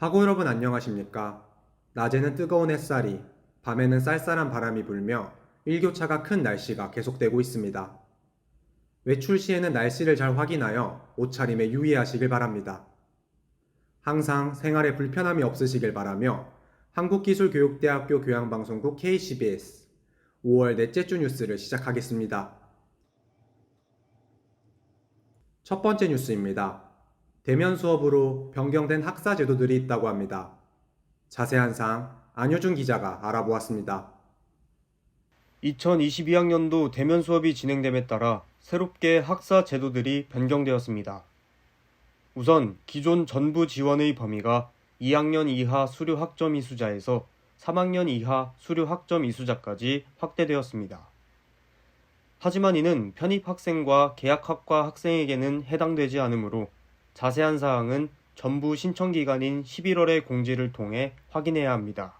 하고 여러분 안녕하십니까? 낮에는 뜨거운 햇살이, 밤에는 쌀쌀한 바람이 불며 일교차가 큰 날씨가 계속되고 있습니다. 외출 시에는 날씨를 잘 확인하여 옷차림에 유의하시길 바랍니다. 항상 생활에 불편함이 없으시길 바라며 한국기술교육대학교 교양방송국 KCBS 5월 넷째 주 뉴스를 시작하겠습니다. 첫 번째 뉴스입니다. 대면 수업으로 변경된 학사 제도들이 있다고 합니다. 자세한 사항 안효준 기자가 알아보았습니다. 2022학년도 대면 수업이 진행됨에 따라 새롭게 학사 제도들이 변경되었습니다. 우선 기존 전부 지원의 범위가 2학년 이하 수료 학점 이수자에서 3학년 이하 수료 학점 이수자까지 확대되었습니다. 하지만 이는 편입 학생과 계약학과 학생에게는 해당되지 않으므로 자세한 사항은 전부 신청 기간인 11월의 공지를 통해 확인해야 합니다.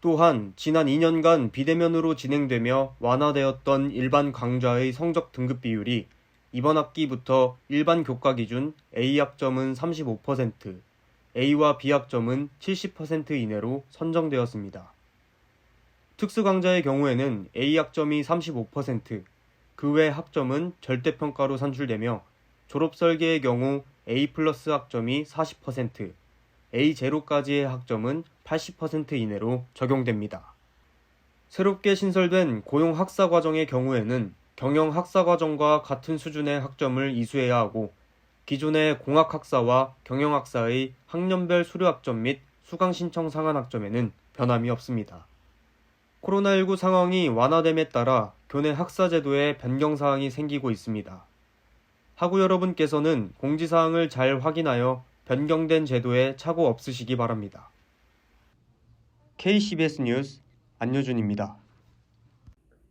또한 지난 2년간 비대면으로 진행되며 완화되었던 일반 강좌의 성적 등급 비율이 이번 학기부터 일반 교과 기준 A 학점은 35%, A와 B 학점은 70% 이내로 선정되었습니다. 특수 강좌의 경우에는 A 학점이 35%, 그 외 학점은 절대평가로 산출되며 졸업 설계의 경우 A 플러스 학점이 40%, A 제로까지의 학점은 80% 이내로 적용됩니다. 새롭게 신설된 고용 학사 과정의 경우에는 경영 학사 과정과 같은 수준의 학점을 이수해야 하고 기존의 공학 학사와 경영 학사의 학년별 수료 학점 및 수강 신청 상한 학점에는 변함이 없습니다. 코로나19 상황이 완화됨에 따라 교내 학사 제도에 변경 사항이 생기고 있습니다. 학우 여러분께서는 공지사항을 잘 확인하여 변경된 제도에 착오 없으시기 바랍니다. KCBS 뉴스 안효준입니다.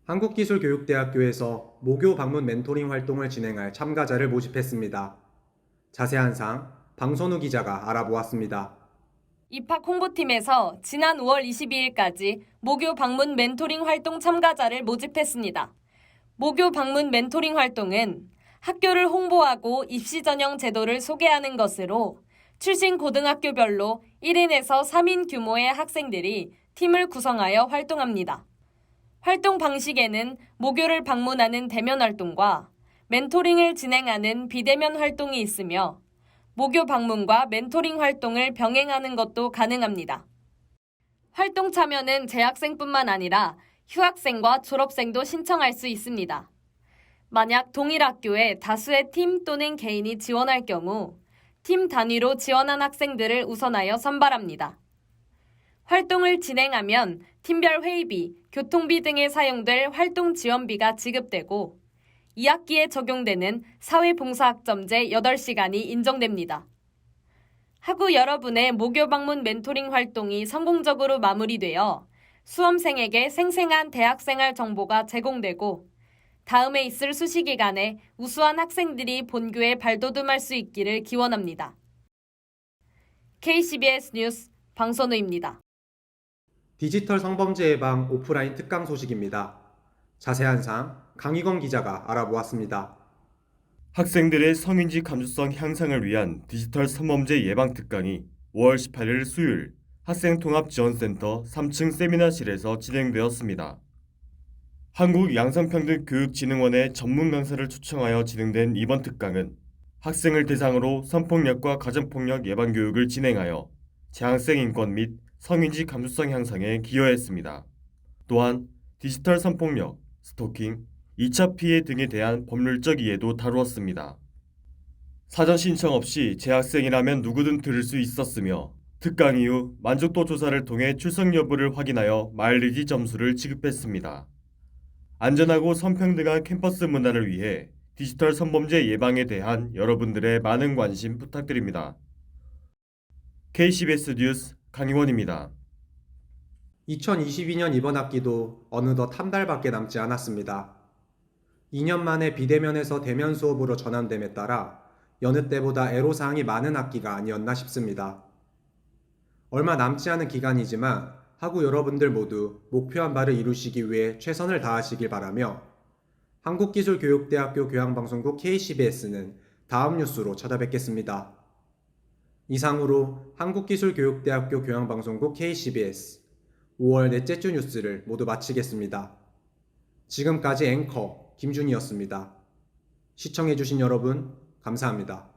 한국기술교육대학교에서 모교 방문 멘토링 활동을 진행할 참가자를 모집했습니다. 자세한 사항 방선우 기자가 알아보았습니다. 입학 홍보팀에서 지난 5월 22일까지 모교 방문 멘토링 활동 참가자를 모집했습니다. 모교 방문 멘토링 활동은 학교를 홍보하고 입시 전형 제도를 소개하는 것으로 출신 고등학교별로 1인에서 3인 규모의 학생들이 팀을 구성하여 활동합니다. 활동 방식에는 모교를 방문하는 대면 활동과 멘토링을 진행하는 비대면 활동이 있으며 모교 방문과 멘토링 활동을 병행하는 것도 가능합니다. 활동 참여는 재학생뿐만 아니라 휴학생과 졸업생도 신청할 수 있습니다. 만약 동일 학교에 다수의 팀 또는 개인이 지원할 경우 팀 단위로 지원한 학생들을 우선하여 선발합니다. 활동을 진행하면 팀별 회의비, 교통비 등에 사용될 활동 지원비가 지급되고 2학기에 적용되는 사회봉사학점제 8시간이 인정됩니다. 하구 여러분의 모교 방문 멘토링 활동이 성공적으로 마무리되어 수험생에게 생생한 대학생활 정보가 제공되고 다음에 있을 수시 기간에 우수한 학생들이 본교에 발돋움할 수 있기를 기원합니다. KCBS 뉴스 방선우입니다. 디지털 성범죄 예방 오프라인 특강 소식입니다. 자세한 사항 강희건 기자가 알아보았습니다. 학생들의 성인지 감수성 향상을 위한 디지털 성범죄 예방 특강이 5월 18일 수요일 학생통합지원센터 3층 세미나실에서 진행되었습니다. 한국양성평등교육진흥원의 전문 강사를 초청하여 진행된 이번 특강은 학생을 대상으로 성폭력과 가정폭력 예방 교육을 진행하여 재학생 인권 및 성인지 감수성 향상에 기여했습니다. 또한 디지털 성폭력, 스토킹, 2차 피해 등에 대한 법률적 이해도 다루었습니다. 사전 신청 없이 재학생이라면 누구든 들을 수 있었으며 특강 이후 만족도 조사를 통해 출석 여부를 확인하여 마일리지 점수를 지급했습니다. 안전하고 성평등한 캠퍼스 문화를 위해 디지털 성범죄 예방에 대한 여러분들의 많은 관심 부탁드립니다. KCBS 뉴스 강희원입니다. 2022년 이번 학기도 어느덧 한 달밖에 남지 않았습니다. 2년 만에 비대면에서 대면 수업으로 전환됨에 따라 여느 때보다 애로사항이 많은 학기가 아니었나 싶습니다. 얼마 남지 않은 기간이지만 하구 여러분들 모두 목표한 바를 이루시기 위해 최선을 다하시길 바라며 한국기술교육대학교 교양방송국 KCBS는 다음 뉴스로 찾아뵙겠습니다. 이상으로 한국기술교육대학교 교양방송국 KCBS 5월 넷째 주 뉴스를 모두 마치겠습니다. 지금까지 앵커 김준이었습니다. 시청해주신 여러분, 감사합니다.